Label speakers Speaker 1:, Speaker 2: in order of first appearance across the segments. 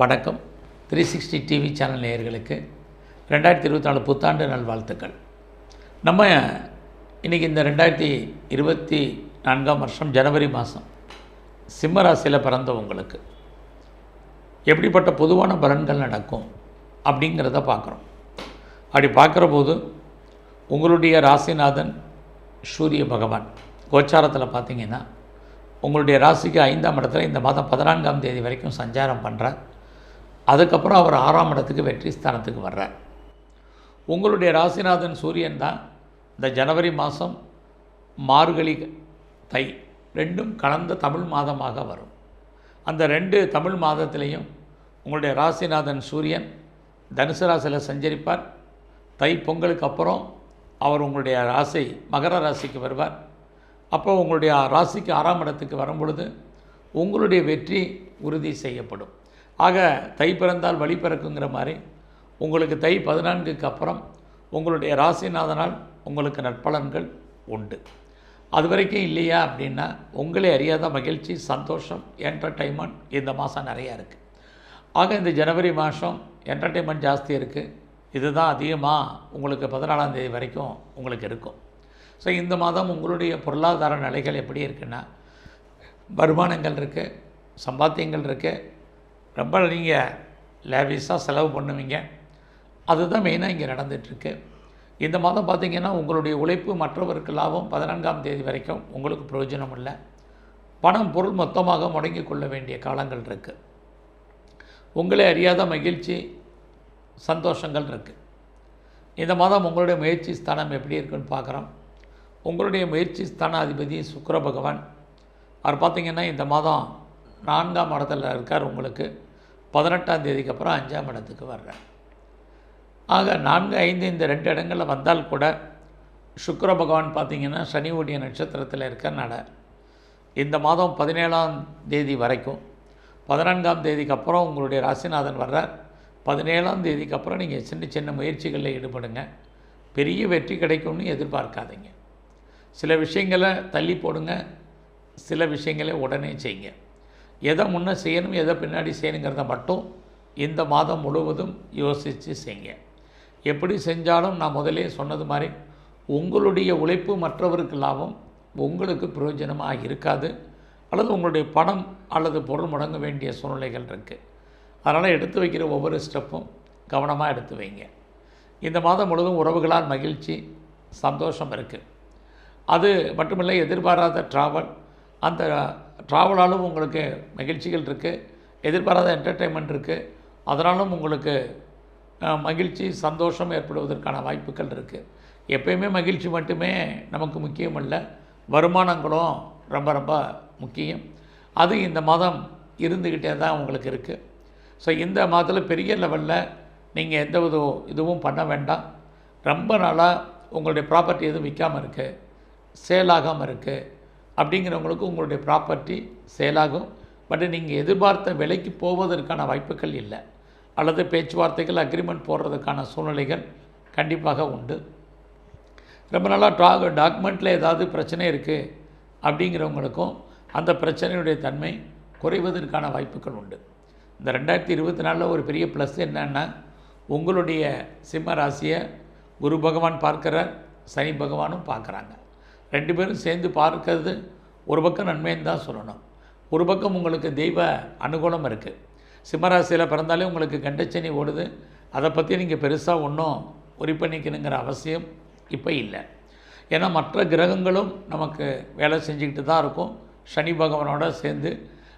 Speaker 1: வணக்கம். Three sixty TV channel நேயர்களுக்கு ரெண்டாயிரத்தி இருபத்தி நாலு புத்தாண்டு நல்வாழ்த்துக்கள். நம்ம இன்றைக்கி இந்த ரெண்டாயிரத்தி இருபத்தி நான்காம் வருஷம் ஜனவரி மாதம் சிம்ம ராசியில் பிறந்தவங்களுக்கு எப்படிப்பட்ட பொதுவான பலன்கள் நடக்கும் அப்படிங்கிறத பார்க்குறோம். அப்படி பார்க்குற போது உங்களுடைய ராசிநாதன் சூரிய பகவான் கோச்சாரத்தில் பார்த்தீங்கன்னா உங்களுடைய ராசிக்கு ஐந்தாம் இடத்துல இந்த மாதம் பதினான்காம் தேதி வரைக்கும் சஞ்சாரம் பண்ணுறார் அதுக்கப்புறம் அவர் ஆறாம் இடத்துக்கு வெற்றி ஸ்தானத்துக்கு வர்றார். உங்களுடைய ராசிநாதன் சூரியன் தான் இந்த ஜனவரி மாதம் மார்கழி தை ரெண்டும் கலந்த தமிழ் மாதமாக வரும். அந்த ரெண்டு தமிழ் மாதத்திலையும் உங்களுடைய ராசிநாதன் சூரியன் தனுசு ராசியில் சஞ்சரிப்பார். தை பொங்கலுக்கு அப்புறம் அவர் உங்களுடைய ராசி மகர ராசிக்கு வருவார். அப்போ உங்களுடைய ராசிக்கு ஆறாம் இடத்துக்கு வரும் பொழுது உங்களுடைய வெற்றி உறுதி செய்யப்படும். ஆக தை பிறந்தால் வழி பிறக்குங்கிற மாதிரி உங்களுக்கு தை பதினான்குக்கு அப்புறம் உங்களுடைய ராசிநாதனால் உங்களுக்கு நற்பலன்கள் உண்டு. அது வரைக்கும் இல்லையா அப்படின்னா உங்களே அறியாத மகிழ்ச்சி சந்தோஷம் என்டர்டைன்மெண்ட் இந்த மாதம் நிறையா இருக்குது ஆக இந்த ஜனவரி மாதம் என்டர்டைன்மெண்ட் ஜாஸ்தி இருக்குது இதுதான் அதிகமாக உங்களுக்கு பதினாலாம் தேதி வரைக்கும் உங்களுக்கு இருக்கும். ஸோ இந்த மாதம் உங்களுடைய பொருளாதார நிலைகள் எப்படி இருக்குன்னா வருமானங்கள் இருக்குது சம்பாத்தியங்கள் இருக்குது ரொம்ப நீங்கள் லேவிஸாக செலவு பண்ணுவீங்க. அதுதான் மெயினாக இங்கே நடந்துகிட்ருக்கு இந்த மாதம் பார்த்திங்கன்னா உங்களுடைய உழைப்பு மற்றவருக்கு லாபம் பதினான்காம் தேதி வரைக்கும் உங்களுக்கு பிரயோஜனம் இல்லை. பணம் பொருள் மொத்தமாக முடங்கி கொள்ள வேண்டிய காலங்கள் இருக்குது உங்களே அறியாத மகிழ்ச்சி சந்தோஷங்கள் இருக்குது இந்த மாதம் உங்களுடைய முயற்சி ஸ்தானம் எப்படி இருக்குன்னு பார்க்குறோம் உங்களுடைய முயற்சி ஸ்தானாதிபதி சுக்கர பகவான். அவர் பார்த்திங்கன்னா இந்த மாதம் நான்காம் இடத்துல இருக்கார் உங்களுக்கு. பதினெட்டாம் தேதிக்கு அப்புறம் அஞ்சாம் இடத்துக்கு வர்றார். ஆக நான்கு ஐந்து இந்த ரெண்டு இடங்களில் வந்தால் கூட சுக்கர பகவான் பார்த்திங்கன்னா சனிவுடைய நட்சத்திரத்தில் இருக்கறனால இந்த மாதம் பதினேழாம் தேதி வரைக்கும் பதினான்காம் தேதிக்கு அப்புறம் உங்களுடைய ராசிநாதன் வர்றார். பதினேழாம் தேதிக்கு அப்புறம் நீங்கள் சின்ன சின்ன முயற்சிகளில் ஈடுபடுங்க. பெரிய வெற்றி கிடைக்கும்னு எதிர்பார்க்காதீங்க. சில விஷயங்களை தள்ளி போடுங்க. சில விஷயங்களை உடனே செய்யுங்க. எதை முன்னே செய்யணும் எதை பின்னாடி செய்யணுங்கிறத மட்டும் இந்த மாதம் முழுவதும் யோசித்து செய்யுங்க. எப்படி செஞ்சாலும் நான் முதலே சொன்னது மாதிரி உங்களுடைய உழைப்பு மற்றவருக்கு லாபம் உங்களுக்கு பிரயோஜனமாக இருக்காது அல்லது உங்களுடைய பணம் அல்லது பொருள் முடங்க வேண்டிய சூழ்நிலைகள் இருக்குது அதனால் எடுத்து வைக்கிற ஒவ்வொரு ஸ்டெப்பும் கவனமாக எடுத்து வைங்க. இந்த மாதம் முழுவதும் உறவுகளால் மகிழ்ச்சி சந்தோஷம் இருக்குது அது மட்டுமில்லை எதிர்பாராத ட்ராவல் அந்த ட்ராவலாலும் உங்களுக்கு மகிழ்ச்சிகள் இருக்குது எதிர்பாராத என்டர்டெயின்மெண்ட் இருக்குது அதனாலும் உங்களுக்கு மகிழ்ச்சி சந்தோஷம் ஏற்படுவதற்கான வாய்ப்புகள் இருக்குது எப்பயுமே மகிழ்ச்சி மட்டுமே நமக்கு முக்கியம் இல்லை வருமானங்களும் ரொம்ப ரொம்ப முக்கியம். அது இந்த மாதம் இருந்துக்கிட்டே தான் உங்களுக்கு இருக்குது ஸோ இந்த மாதத்தில் பெரிய லெவலில் நீங்கள் எந்த வித இதுவும் பண்ண வேண்டாம். ரொம்ப நாளாக உங்களுடைய ப்ராப்பர்ட்டி எதுவும் விற்காமல் இருக்குது சேல் ஆகாமல் இருக்குது அப்படிங்கிறவங்களுக்கு உங்களுடைய ப்ராப்பர்ட்டி சேலாகும் பட் நீங்கள் எதிர்பார்த்த விலைக்கு போவதற்கான வாய்ப்புகள் இல்லை. அல்லது பேச்சுவார்த்தைகள் அக்ரிமெண்ட் போடுறதுக்கான சூழ்நிலைகள் கண்டிப்பாக உண்டு. ரொம்ப நாளாக டா டாக்குமெண்ட்டில் ஏதாவது பிரச்சனை இருக்குது அப்படிங்கிறவங்களுக்கும் அந்த பிரச்சனையுடைய தன்மை குறைவதற்கான வாய்ப்புகள் உண்டு. இந்த ரெண்டாயிரத்தி இருபத்தி நாலில் ஒரு பெரிய ப்ளஸ் என்னென்னா உங்களுடைய சிம்ம ராசியை குரு பகவான் பார்க்குறார் சனி பகவானும் பார்க்குறாங்க. ரெண்டு பேரும் சேர்ந்து பார்க்கறது ஒரு பக்கம் நன்மைன்னு தான் சொல்லணும். ஒரு பக்கம் உங்களுக்கு தெய்வ அனுகூலம் இருக்குது சிம்மராசியில் பிறந்தாலே உங்களுக்கு கண்டச்சனி ஓடுது. அதை பற்றி நீங்கள் பெருசாக ஒன்றும் உரி பண்ணிக்கணுங்கிற அவசியம் இப்போ இல்லை. ஏன்னா மற்ற கிரகங்களும் நமக்கு வேலை செஞ்சுக்கிட்டு தான் இருக்கும். சனி பகவானோட சேர்ந்து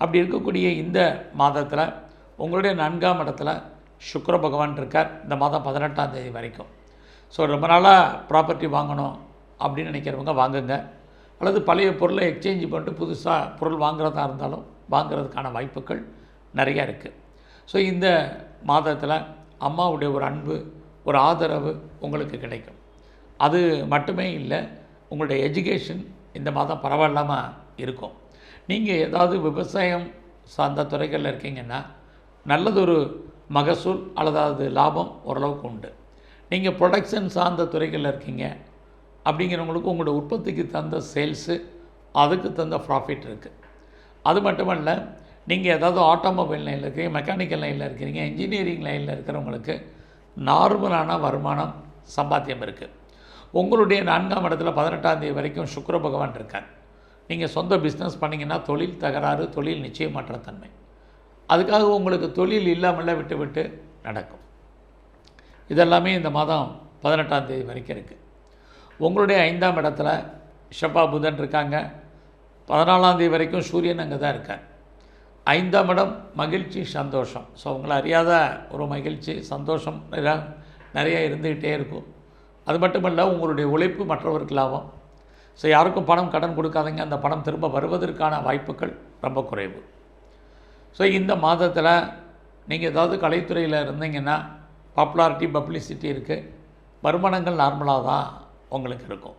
Speaker 1: அப்படி இருக்கக்கூடிய இந்த மாதத்தில் உங்களுடைய நான்காம் இடத்துல சுக்கர பகவான் இருக்கார். இந்த மாதம் பதினெட்டாம் தேதி வரைக்கும். ஸோ ரொம்ப நாளாக ப்ராப்பர்ட்டி வாங்கணும் அப்படின்னு நினைக்கிறவங்க வாங்குங்க. அல்லது பழைய பொருளை எக்ஸ்சேஞ்ச் பண்ணிட்டு புதுசாக பொருள் வாங்குறதா இருந்தாலும் வாங்குறதுக்கான வாய்ப்புகள் நிறையா இருக்குது ஸோ இந்த மாதத்தில் அம்மாவுடைய ஒரு அன்பு ஒரு ஆதரவு உங்களுக்கு கிடைக்கும். அது மட்டுமே இல்லை உங்களுடைய எஜுகேஷன் இந்த மாதம் பரவாயில்லாமல் இருக்கும். நீங்கள் ஏதாவது விவசாயம் சார்ந்த துறைகளில் இருக்கீங்கன்னா நல்லதொரு மகசூல் அல்லது லாபம் ஓரளவுக்கு உண்டு. நீங்கள் ப்ரொடக்ஷன் சார்ந்த துறைகளில் இருக்கீங்க அப்படிங்கிறவங்களுக்கு உங்களோட உற்பத்திக்கு தகுந்த சேல்ஸு அதுக்கு தகுந்த ப்ராஃபிட் இருக்குது அது மட்டுமல்ல நீங்கள் ஏதாவது ஆட்டோமொபைல் லைனில் இருக்கிறீங்க மெக்கானிக்கல் லைனில் இருக்கிறீங்க இன்ஜினியரிங் லைனில் இருக்கிறவங்களுக்கு நார்மலான வருமானம் சம்பாத்தியம் இருக்குது உங்களுடைய நான்காம் இடத்துல பதினெட்டாம் தேதி வரைக்கும் சுக்கர பகவான் இருக்கார். நீங்கள் சொந்த பிஸ்னஸ் பண்ணிங்கன்னா தொழில் தகராறு தொழில் நிச்சயமற்ற தன்மை அதுக்காக உங்களுக்கு தொழில் இல்லாமல் விட்டு விட்டு நடக்கும். இதெல்லாமே இந்த மாதம் பதினெட்டாம் தேதி வரைக்கும் இருக்குது உங்களுடைய ஐந்தாம் இடத்துல ஷபா புதன் இருக்காங்க. பதினாலாந்தேதி வரைக்கும் சூரியன் அங்கே தான் இருக்கார். ஐந்தாம் இடம் மகிழ்ச்சி சந்தோஷம். ஸோ உங்களை அறியாத ஒரு மகிழ்ச்சி சந்தோஷம் நிறையா நிறைய இருந்துக்கிட்டே இருக்கும். அது மட்டுமல்ல உங்களுடைய உழைப்பு மற்றவருக்கு லாபம். ஸோ யாருக்கும் பணம் கடன் கொடுக்காதீங்க. அந்த பணம் திரும்ப வருவதற்கான வாய்ப்புகள் ரொம்ப குறைவு. ஸோ இந்த மாதத்தில் நீங்கள் ஏதாவது கலைத்துறையில் இருந்தீங்கன்னா பாப்புலாரிட்டி பப்ளிசிட்டி இருக்குது வருமானங்கள் நார்மலாக தான். உங்களுக்கு இருக்கும்.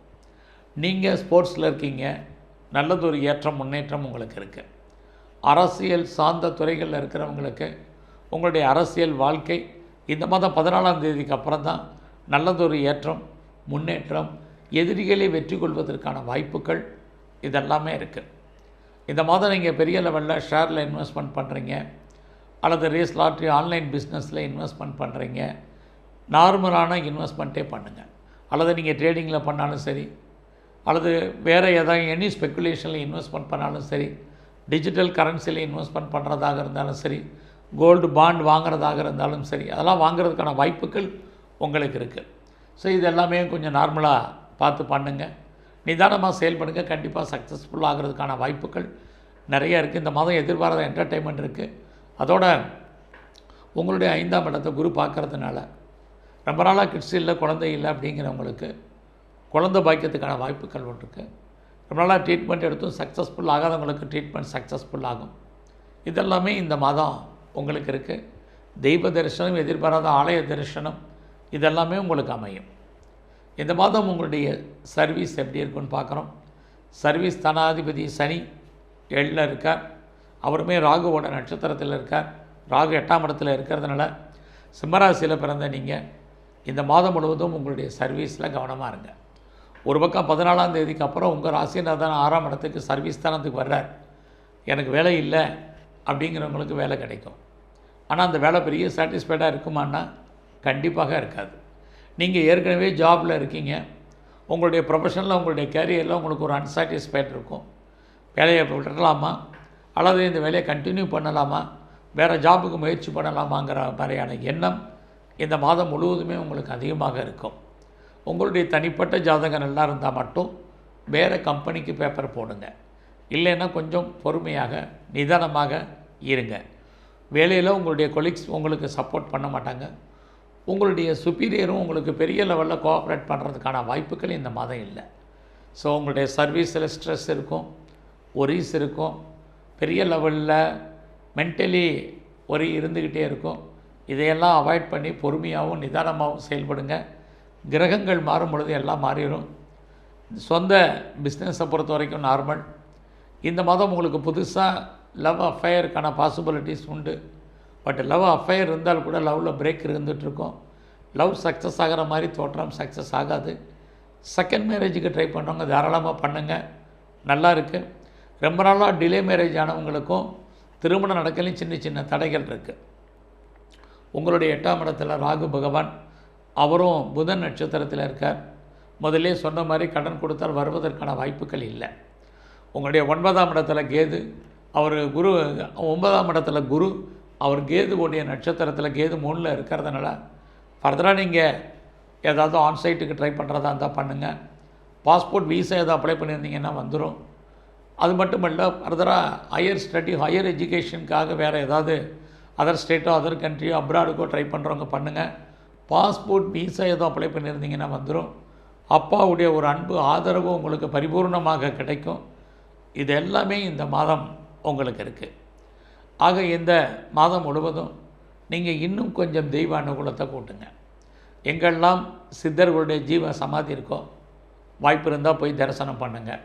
Speaker 1: நீங்கள் ஸ்போர்ட்ஸில் இருக்கீங்க நல்லதொரு ஏற்றம் முன்னேற்றம் உங்களுக்கு இருக்குது அரசியல் சார்ந்த துறைகளில் இருக்கிறவங்களுக்கு உங்களுடைய அரசியல் வாழ்க்கை இந்த மாதம் பதினாலாம் தேதிக்கு அப்புறம் தான் நல்லதொரு ஏற்றம் முன்னேற்றம் எதிரிகளை வெற்றி கொள்வதற்கான வாய்ப்புகள் இதெல்லாமே இருக்குது இந்த மாதம் நீங்கள் பெரிய லெவலில் ஷேரில் இன்வெஸ்ட்மெண்ட் பண்ணுறீங்க அல்லது ரேஸ் லாட்ரி ஆன்லைன் பிஸ்னஸில் இன்வெஸ்ட்மெண்ட் பண்ணுறீங்க நார்மலான இன்வெஸ்ட்மெண்ட்டே பண்ணுங்கள் அல்லது நீங்கள் ட்ரேடிங்கில் பண்ணாலும் சரி அல்லது வேறு ஏதாவது எனி ஸ்பெக்குலேஷனில் இன்வெஸ்ட்மெண்ட் பண்ணாலும் சரி டிஜிட்டல் கரன்சியில் இன்வெஸ்ட்மெண்ட் பண்ணுறதாக இருந்தாலும் சரி கோல்டு பாண்ட் வாங்குறதாக இருந்தாலும் சரி அதெல்லாம் வாங்குறதுக்கான வாய்ப்புகள் உங்களுக்கு இருக்குது ஸோ இது எல்லாமே கொஞ்சம் நார்மலாக பார்த்து பண்ணுங்கள் நிதானமாக செயல்படுங்க கண்டிப்பாக சக்ஸஸ்ஃபுல் ஆகிறதுக்கான வாய்ப்புகள் நிறைய இருக்குது இந்த மாதம் எதிர்பாராத என்டர்டெயின்மெண்ட் இருக்குது அதோட உங்களுடைய ஐந்தாம் இடத்தை குரு பார்க்கறதுனால ரொம்ப நாளாக கிட்ஸ் இல்லை குழந்தை இல்லை அப்படிங்கிறவங்களுக்கு குழந்தை பாக்கியத்துக்கான வாய்ப்புகள் இருக்குது ரொம்ப நாளாக ட்ரீட்மெண்ட் எடுத்தும் சக்ஸஸ்ஃபுல் ஆகாதவங்களுக்கு ட்ரீட்மெண்ட் சக்ஸஸ்ஃபுல் ஆகும். இதெல்லாமே இந்த மாதம் உங்களுக்கு இருக்குது தெய்வ தரிசனம் எதிர்பாராத ஆலய தரிசனம் இதெல்லாமே உங்களுக்கு அமையும். இந்த மாதம் உங்களுடைய சர்வீஸ் எப்படி இருக்குன்னு பார்க்குறோம். சர்வீஸ் தனாதிபதி சனி ஏழில் இருக்கார். அவருமே ராகுவோட நட்சத்திரத்தில் இருக்கார். ராகு எட்டாம் இடத்துல இருக்கிறதுனால சிம்மராசியில் பிறந்த நீங்கள் இந்த மாதம் முழுவதும் உங்களுடைய சர்வீஸில் கவனமாக இருங்க. ஒரு பக்கம் பதினாலாம் தேதிக்கு அப்புறம் உங்கள் ராசிநாதன் ஆறாம் இடத்துக்கு சர்வீஸ் தானத்துக்கு வர்றார். எனக்கு வேலை இல்லை அப்படிங்கிறவங்களுக்கு வேலை கிடைக்கும். ஆனால் அந்த வேலை பெரிய சாட்டிஸ்ஃபைடாக இருக்குமான்னா கண்டிப்பாக இருக்காது. நீங்கள் ஏற்கனவே ஜாபில் இருக்கீங்க. உங்களுடைய ப்ரொஃபஷனில் உங்களுடைய கேரியரில் உங்களுக்கு ஒரு அன்சாட்டிஸ்ஃபைட் இருக்கும். வேலையை விடலாமா? அல்லது இந்த வேலையை கண்டினியூ பண்ணலாமா? வேறு ஜாபுக்கு முயற்சி பண்ணலாமாங்கிற மாதிரியான எண்ணம் இந்த மாதம் முழுவதுமே உங்களுக்கு அதிகமாக இருக்கும். உங்களுடைய தனிப்பட்ட ஜாதகம் நல்லா இருந்தால் மட்டும் வேறு கம்பெனிக்கு பேப்பர் போடுங்க. இல்லைன்னா கொஞ்சம் பொறுமையாக நிதானமாக இருங்க. வேலையில் உங்களுடைய கொலீக்ஸ் உங்களுக்கு சப்போர்ட் பண்ண மாட்டாங்க. உங்களுடைய சுப்பீரியரும் உங்களுக்கு பெரிய லெவலில் கோஆப்ரேட் பண்ணுறதுக்கான வாய்ப்புகள் இந்த மாதம் இல்லை. ஸோ உங்களுடைய சர்வீஸில் ஸ்ட்ரெஸ் இருக்கும் ஒரீஸ் இருக்கும் பெரிய லெவலில் மென்டலி ஒரே இருந்துக்கிட்டே இருக்கும். இதையெல்லாம் அவாய்ட் பண்ணி பொறுமையாகவும் நிதானமாகவும் செயல்படுங்க. கிரகங்கள் மாறும் பொழுது எல்லாம் மாறிடும் சொந்த பிஸ்னஸை பொறுத்த வரைக்கும் நார்மல் இந்த மாதம் உங்களுக்கு புதுசாக லவ் அஃபையருக்கான பாசிபிலிட்டிஸ் உண்டு. பட் லவ் அஃபையர் இருந்தால் கூட லவ்வில் பிரேக் இருந்துகிட்ருக்கோம் லவ் சக்ஸஸ் ஆகிற மாதிரி தோற்றம் சக்ஸஸ் ஆகாது. செகண்ட் மேரேஜுக்கு ட்ரை பண்ணுறவங்க தாராளமாக பண்ணுங்கள் நல்லா இருக்குது ரொம்ப நாளாக டிலே மேரேஜ் ஆனவங்களுக்கும் திருமணம் நடக்கலையும் சின்ன சின்ன தடைகள் இருக்குது உங்களுடைய எட்டாம் இடத்துல ராகு பகவான் அவரும் புதன் நட்சத்திரத்தில் இருக்கார். முதல்லே சொன்ன மாதிரி கடன் கொடுத்தால் வருவதற்கான வாய்ப்புகள் இல்லை. உங்களுடைய ஒன்பதாம் இடத்துல கேது அவர் குரு ஒன்பதாம் இடத்துல குரு அவர் கேது உடைய நட்சத்திரத்தில் கேது மூணில் இருக்கிறதுனால ஃபர்தராக நீங்கள் ஏதாவது ஆன்சைட்டுக்கு ட்ரை பண்ணுறதா இருந்தால் பண்ணுங்கள் பாஸ்போர்ட் வீசா எதாவது அப்ளை பண்ணியிருந்தீங்கன்னா வந்துடும் அது மட்டும் இல்லை ஃபர்தராக ஹையர் ஸ்டடி ஹையர் எஜுகேஷனுக்காக வேறு ஏதாவது அதர் ஸ்டேட்டோ அதர் கண்ட்ரியோ அப்ராடுக்கோ ட்ரை பண்ணுறவங்க பண்ணுங்கள் பாஸ்போர்ட் வீசா ஏதோ அப்ளை பண்ணியிருந்தீங்கன்னா வந்துடும் அப்பாவுடைய ஒரு அன்பு ஆதரவு உங்களுக்கு பரிபூர்ணமாக கிடைக்கும். இது எல்லாமே இந்த மாதம் உங்களுக்கு இருக்குது ஆக இந்த மாதம் முழுவதும் நீங்கள் இன்னும் கொஞ்சம் தெய்வ அனுகூலத்தை கூட்டுங்க. எங்கெல்லாம் சித்தர்களுடைய ஜீவ சமாதி இருக்கோ வாய்ப்பு இருந்தால் போய் தரிசனம் பண்ணுங்கள்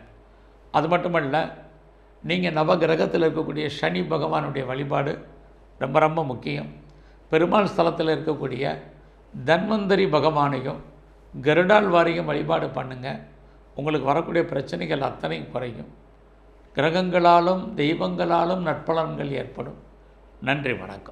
Speaker 1: அது மட்டுமல்ல நீங்கள் நவகிரகத்தில் இருக்கக்கூடிய சனி பகவானுடைய வழிபாடு ரொம்ப ரொம்ப முக்கியம். பெருமாள் ஸ்தலத்தில் இருக்கக்கூடிய தன்வந்தரி பகவானையும் கருடால் வாரியும் வழிபாடு பண்ணுங்கள் உங்களுக்கு வரக்கூடிய பிரச்சனைகள் அத்தனையும் குறையும். கிரகங்களாலும் தெய்வங்களாலும் நற்பலன்கள் ஏற்படும். நன்றி வணக்கம்.